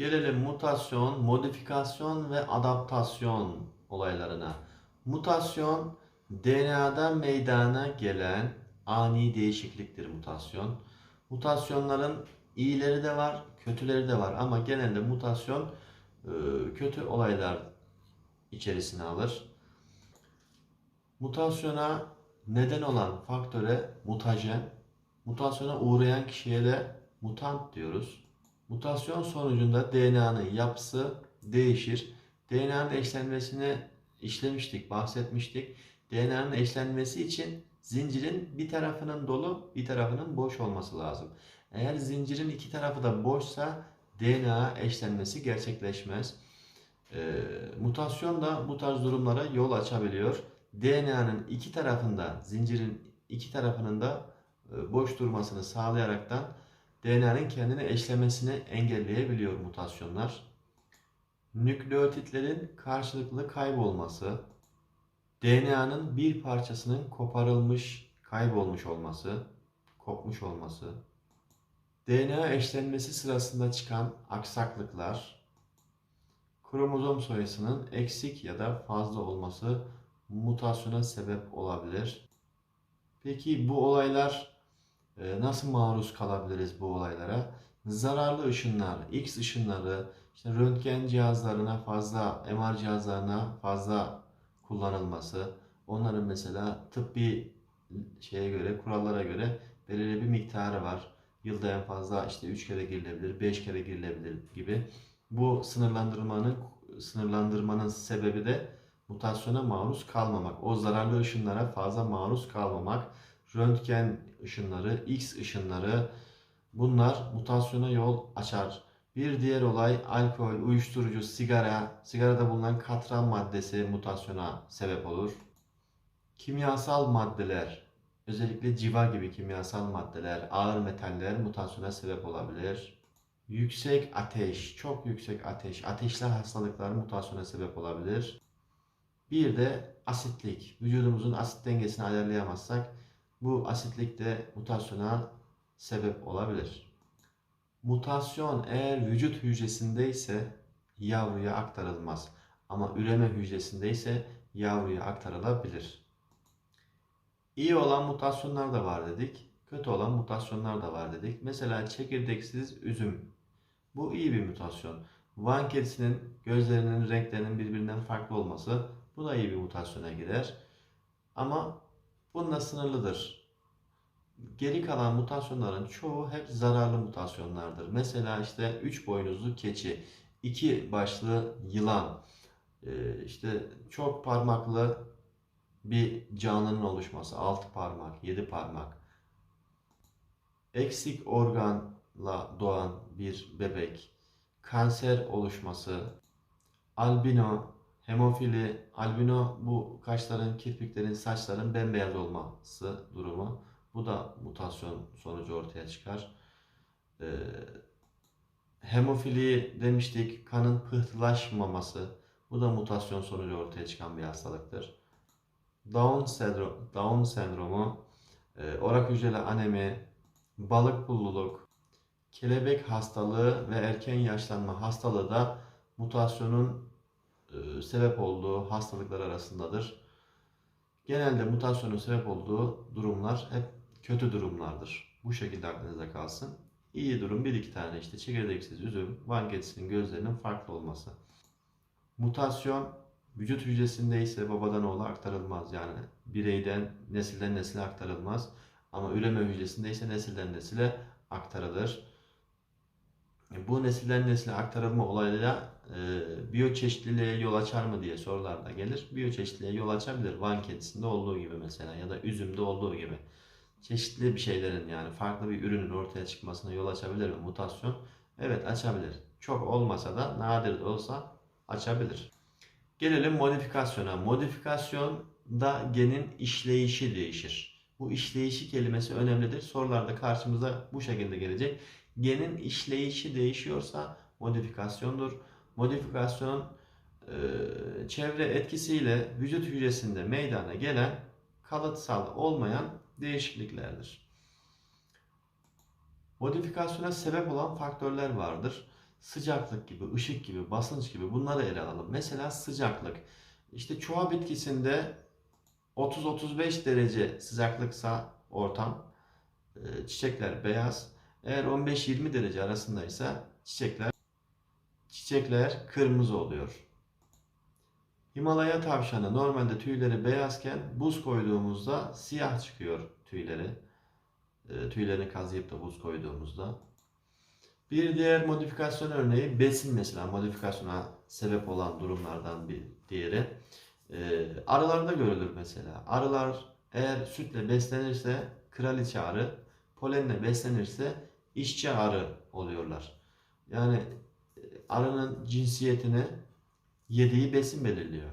Gelelim mutasyon, modifikasyon ve adaptasyon olaylarına. Mutasyon DNA'da meydana gelen ani değişikliktir mutasyon. Mutasyonların iyileri de var, kötüleri de var ama genelde mutasyon e, kötü olaylar içerisine alır. Mutasyona neden olan faktöre mutajen, mutasyona uğrayan kişiye de mutant diyoruz. Mutasyon sonucunda DNA'nın yapısı değişir. DNA'nın eşlenmesini işlemiştik, bahsetmiştik. DNA'nın eşlenmesi için zincirin bir tarafının dolu, bir tarafının boş olması lazım. Eğer zincirin iki tarafı da boşsa DNA eşlenmesi gerçekleşmez. Ee, mutasyon da bu tarz durumlara yol açabiliyor. DNA'nın iki tarafında, zincirin iki tarafının da e, boş durmasını sağlayaraktan DNA'nın kendini eşlemesini engelleyebiliyor mutasyonlar. Nükleotitlerin karşılıklı kaybolması, DNA'nın bir parçasının koparılmış, kaybolmuş olması, kopmuş olması, DNA eşlenmesi sırasında çıkan aksaklıklar, kromozom sayısının eksik ya da fazla olması mutasyona sebep olabilir. Peki bu olaylar nasıl maruz kalabiliriz bu olaylara? Zararlı ışınlar, X ışınları, işte röntgen cihazlarına fazla, MR cihazlarına fazla kullanılması, onların mesela tıbbi şeye göre, kurallara göre belirli bir miktarı var. Yılda en fazla işte 3 kere girilebilir, 5 kere girilebilir gibi. Bu sınırlandırmanın sınırlandırmanın sebebi de mutasyona maruz kalmamak. O zararlı ışınlara fazla maruz kalmamak. Röntgen ışınları, X ışınları bunlar mutasyona yol açar. Bir diğer olay alkol, uyuşturucu, sigara, sigarada bulunan katran maddesi mutasyona sebep olur. Kimyasal maddeler, özellikle civa gibi kimyasal maddeler, ağır metaller mutasyona sebep olabilir. Yüksek ateş, çok yüksek ateş, ateşli hastalıklar mutasyona sebep olabilir. Bir de asitlik. Vücudumuzun asit dengesini ayarlayamazsak bu asitlik de mutasyona sebep olabilir. Mutasyon eğer vücut hücresindeyse yavruya aktarılmaz. Ama üreme hücresindeyse yavruya aktarılabilir. İyi olan mutasyonlar da var dedik. Kötü olan mutasyonlar da var dedik. Mesela çekirdeksiz üzüm. Bu iyi bir mutasyon. Van kedisinin gözlerinin renklerinin birbirinden farklı olması bu da iyi bir mutasyona girer. Ama bununla sınırlıdır. Geri kalan mutasyonların çoğu hep zararlı mutasyonlardır. Mesela işte üç boynuzlu keçi, iki başlı yılan, e, işte çok parmaklı bir canlının oluşması, altı parmak, yedi parmak, eksik organla doğan bir bebek, kanser oluşması, albino, hemofili, albino bu kaşların, kirpiklerin, saçların bembeyaz olması durumu. Bu da mutasyon sonucu ortaya çıkar. Ee, hemofili demiştik, kanın pıhtılaşmaması. Bu da mutasyon sonucu ortaya çıkan bir hastalıktır. Down, sendrom, Down sendromu, e, orak hücreli anemi, balık pulluluk, kelebek hastalığı ve erken yaşlanma hastalığı da mutasyonun sebep olduğu hastalıklar arasındadır. Genelde mutasyonun sebep olduğu durumlar hep kötü durumlardır. Bu şekilde aklınıza kalsın. İyi durum bir iki tane işte çekirdeksiz üzüm, Van Getsy'nin gözlerinin farklı olması. Mutasyon vücut hücresinde ise babadan oğula aktarılmaz. Yani bireyden nesilden nesile aktarılmaz. Ama üreme hücresinde ise nesilden nesile aktarılır. Bu nesilden nesile aktarılma olayıyla e, biyoçeşitliliğe yol açar mı diye sorular da gelir. Biyoçeşitliliğe yol açabilir. Van kedisinde olduğu gibi mesela ya da üzümde olduğu gibi. Çeşitli bir şeylerin yani farklı bir ürünün ortaya çıkmasına yol açabilir mi mutasyon? Evet açabilir. Çok olmasa da nadir de olsa açabilir. Gelelim modifikasyona. Modifikasyonda genin işleyişi değişir. Bu işleyişi kelimesi önemlidir. Sorularda karşımıza bu şekilde gelecek. Genin işleyişi değişiyorsa modifikasyondur. Modifikasyon e, çevre etkisiyle vücut hücresinde meydana gelen kalıtsal olmayan değişikliklerdir. Modifikasyona sebep olan faktörler vardır. sıcaklık gibi, ışık gibi, basınç gibi bunları ele alalım. Mesela sıcaklık. İşte çuha bitkisinde 30-35 derece sıcaklıksa ortam, e, çiçekler beyaz. Eğer 15-20 derece arasındaysa çiçekler çiçekler kırmızı oluyor. Himalaya tavşanı normalde tüyleri beyazken buz koyduğumuzda siyah çıkıyor tüyleri. E, tüylerini kazıyıp da buz koyduğumuzda. Bir diğer modifikasyon örneği besin mesela modifikasyona sebep olan durumlardan bir diğeri. E, arılarda görülür mesela. Arılar eğer sütle beslenirse kraliçe arı, polenle beslenirse işçi arı oluyorlar. Yani arının cinsiyetini yediği besin belirliyor.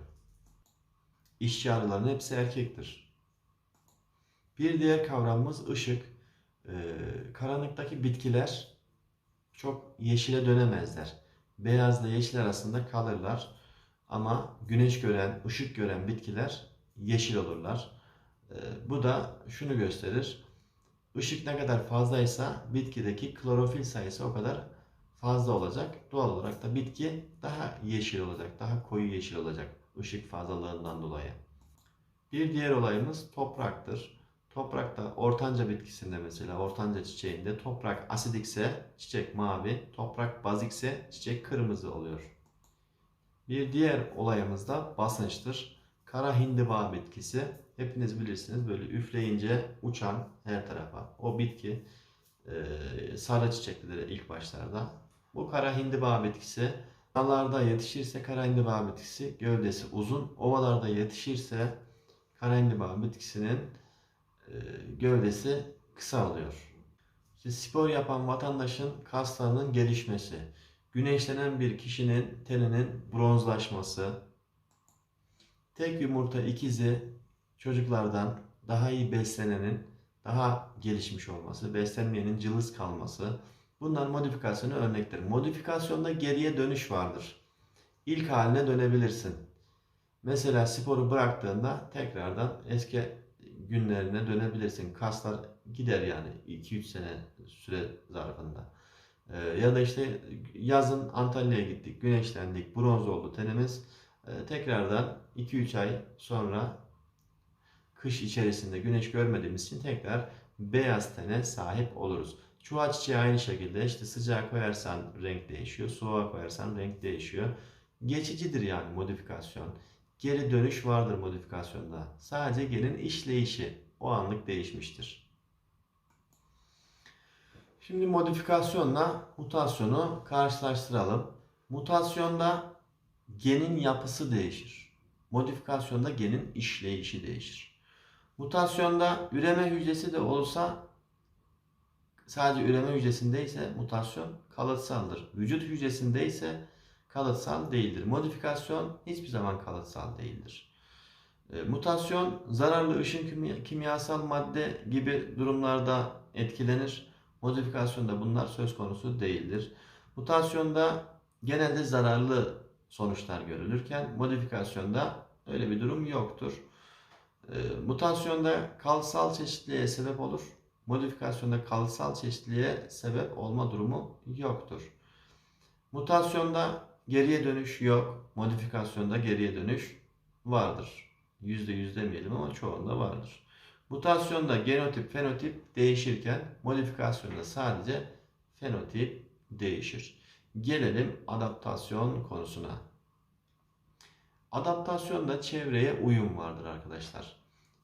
İşçi arıların hepsi erkektir. Bir diğer kavramımız ışık. Ee, karanlıktaki bitkiler çok yeşile dönemezler. Beyazla yeşil arasında kalırlar. Ama güneş gören, ışık gören bitkiler yeşil olurlar. Ee, bu da şunu gösterir. Işık ne kadar fazlaysa bitkideki klorofil sayısı o kadar fazla olacak. Doğal olarak da bitki daha yeşil olacak, daha koyu yeşil olacak ışık fazlalığından dolayı. Bir diğer olayımız topraktır. Toprakta ortanca bitkisinde mesela ortanca çiçeğinde toprak asidikse çiçek mavi, toprak bazikse çiçek kırmızı oluyor. Bir diğer olayımız da basınçtır. Kara hindiba bitkisi hepiniz bilirsiniz böyle üfleyince uçan her tarafa. O bitki sarı çiçeklidir ilk başlarda. Bu kara hindiba bitkisi dağlarda yetişirse kara hindiba bitkisi gövdesi uzun, ovalarda yetişirse kara hindiba bitkisinin e, gövdesi kısa oluyor. İşte spor yapan vatandaşın kaslarının gelişmesi, güneşlenen bir kişinin teninin bronzlaşması, tek yumurta ikizi çocuklardan daha iyi beslenenin daha gelişmiş olması, beslenmeyenin cılız kalması, bunlar modifikasyona örnektir. Modifikasyonda geriye dönüş vardır. İlk haline dönebilirsin. Mesela sporu bıraktığında tekrardan eski günlerine dönebilirsin. Kaslar gider yani 2-3 sene süre zarfında. Ee, ya da işte yazın Antalya'ya gittik, güneşlendik, bronz oldu tenimiz. Ee, tekrardan 2-3 ay sonra kış içerisinde güneş görmediğimiz için tekrar beyaz tene sahip oluruz. Çuha çiçeği aynı şekilde işte sıcağa koyarsan renk değişiyor, soğuğa koyarsan renk değişiyor. Geçicidir yani modifikasyon. Geri dönüş vardır modifikasyonda. Sadece genin işleyişi o anlık değişmiştir. Şimdi modifikasyonla mutasyonu karşılaştıralım. Mutasyonda genin yapısı değişir. Modifikasyonda genin işleyişi değişir. Mutasyonda üreme hücresi de olsa sadece üreme hücresindeyse mutasyon kalıtsaldır. Vücut hücresinde ise kalıtsal değildir. Modifikasyon hiçbir zaman kalıtsal değildir. E, mutasyon zararlı ışın kimya, kimyasal madde gibi durumlarda etkilenir. Modifikasyonda bunlar söz konusu değildir. Mutasyonda genelde zararlı sonuçlar görülürken modifikasyonda öyle bir durum yoktur. E, mutasyonda kalsal çeşitliliğe sebep olur. Modifikasyonda kalsal çeşitliliğe sebep olma durumu yoktur. Mutasyonda geriye dönüş yok. Modifikasyonda geriye dönüş vardır. Yüzde yüz demeyelim ama çoğunda vardır. Mutasyonda genotip, fenotip değişirken modifikasyonda sadece fenotip değişir. Gelelim adaptasyon konusuna. Adaptasyonda çevreye uyum vardır arkadaşlar.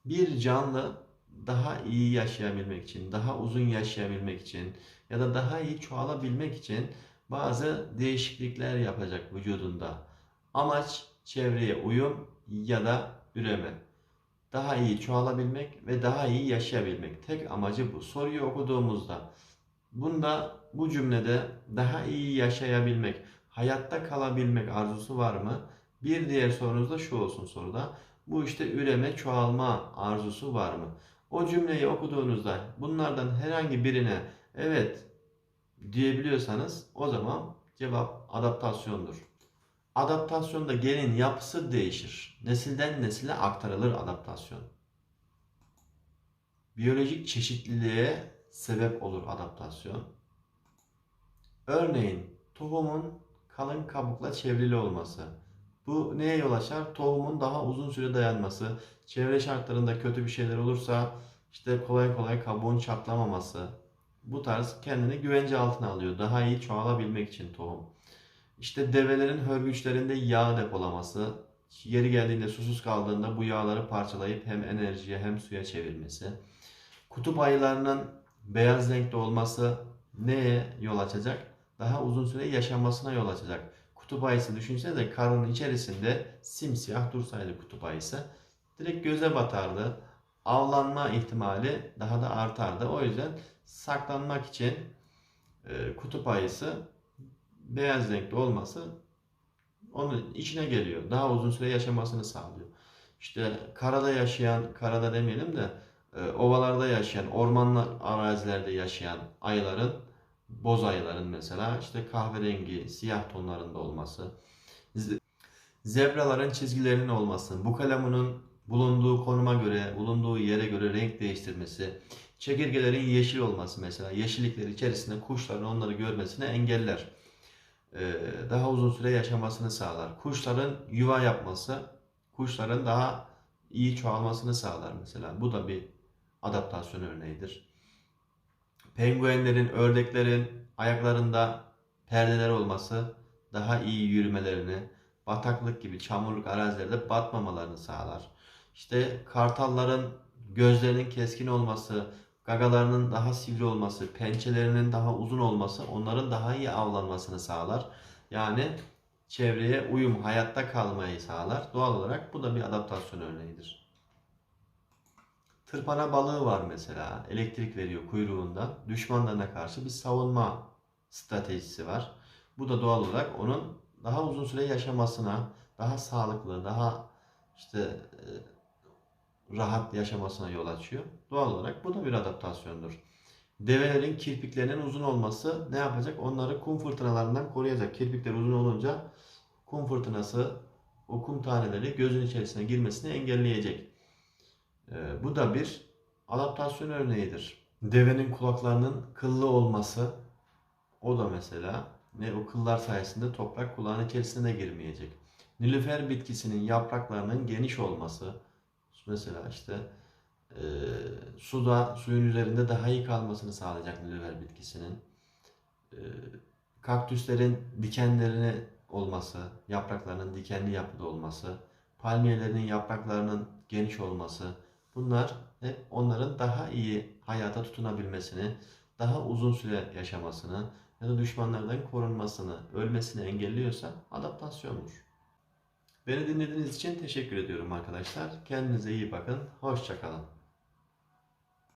Bir canlı daha iyi yaşayabilmek için, daha uzun yaşayabilmek için ya da daha iyi çoğalabilmek için bazı değişiklikler yapacak vücudunda. Amaç çevreye uyum ya da üreme. Daha iyi çoğalabilmek ve daha iyi yaşayabilmek. Tek amacı bu. Soruyu okuduğumuzda bunda bu cümlede daha iyi yaşayabilmek, hayatta kalabilmek arzusu var mı? Bir diğer sorunuz da şu olsun soruda. Bu işte üreme, çoğalma arzusu var mı? O cümleyi okuduğunuzda bunlardan herhangi birine evet diyebiliyorsanız o zaman cevap adaptasyondur. Adaptasyonda genin yapısı değişir. Nesilden nesile aktarılır adaptasyon. Biyolojik çeşitliliğe sebep olur adaptasyon. Örneğin tohumun kalın kabukla çevrili olması. Bu neye yol açar? Tohumun daha uzun süre dayanması. Çevre şartlarında kötü bir şeyler olursa işte kolay kolay kabuğun çatlamaması. Bu tarz kendini güvence altına alıyor. Daha iyi çoğalabilmek için tohum. İşte develerin hörgüçlerinde yağ depolaması. Yeri geldiğinde susuz kaldığında bu yağları parçalayıp hem enerjiye hem suya çevirmesi. Kutup ayılarının beyaz renkte olması neye yol açacak? Daha uzun süre yaşamasına yol açacak. Kutup ayısı düşünsenize karın içerisinde simsiyah dursaydı kutup ayısı. Direkt göze batardı. Avlanma ihtimali daha da artardı. O yüzden saklanmak için e, kutup ayısı beyaz renkli olması onun içine geliyor. Daha uzun süre yaşamasını sağlıyor. İşte karada yaşayan, karada demeyelim de e, ovalarda yaşayan, ormanlar arazilerde yaşayan ayıların, boz ayıların mesela işte kahverengi, siyah tonlarında olması, ze- zebraların çizgilerinin olması, bu kalemunun bulunduğu konuma göre, bulunduğu yere göre renk değiştirmesi, çekirgelerin yeşil olması mesela, yeşillikler içerisinde kuşların onları görmesini engeller. Ee, daha uzun süre yaşamasını sağlar. Kuşların yuva yapması, kuşların daha iyi çoğalmasını sağlar mesela. Bu da bir adaptasyon örneğidir. Penguenlerin, ördeklerin ayaklarında perdeler olması daha iyi yürümelerini, bataklık gibi çamurluk arazilerde batmamalarını sağlar. İşte kartalların gözlerinin keskin olması, gagalarının daha sivri olması, pençelerinin daha uzun olması onların daha iyi avlanmasını sağlar. Yani çevreye uyum, hayatta kalmayı sağlar. Doğal olarak bu da bir adaptasyon örneğidir. Tırpana balığı var mesela. Elektrik veriyor kuyruğundan. Düşmanlarına karşı bir savunma stratejisi var. Bu da doğal olarak onun daha uzun süre yaşamasına, daha sağlıklı, daha işte e, rahat yaşamasına yol açıyor. Doğal olarak bu da bir adaptasyondur. Develerin kirpiklerinin uzun olması ne yapacak? Onları kum fırtınalarından koruyacak. Kirpikler uzun olunca kum fırtınası o kum taneleri gözün içerisine girmesini engelleyecek. Ee, bu da bir adaptasyon örneğidir. Devenin kulaklarının kıllı olması o da mesela ne o kıllar sayesinde toprak kulağın içerisine girmeyecek. Nilüfer bitkisinin yapraklarının geniş olması mesela işte e, suda suyun üzerinde daha iyi kalmasını sağlayacak nilüfer bitkisinin. E, kaktüslerin dikenlerini olması, yapraklarının dikenli yapıda olması, palmiyelerinin yapraklarının geniş olması, bunlar hep onların daha iyi hayata tutunabilmesini, daha uzun süre yaşamasını ya da düşmanlardan korunmasını, ölmesini engelliyorsa adaptasyondur. Beni dinlediğiniz için teşekkür ediyorum arkadaşlar. Kendinize iyi bakın. Hoşçakalın.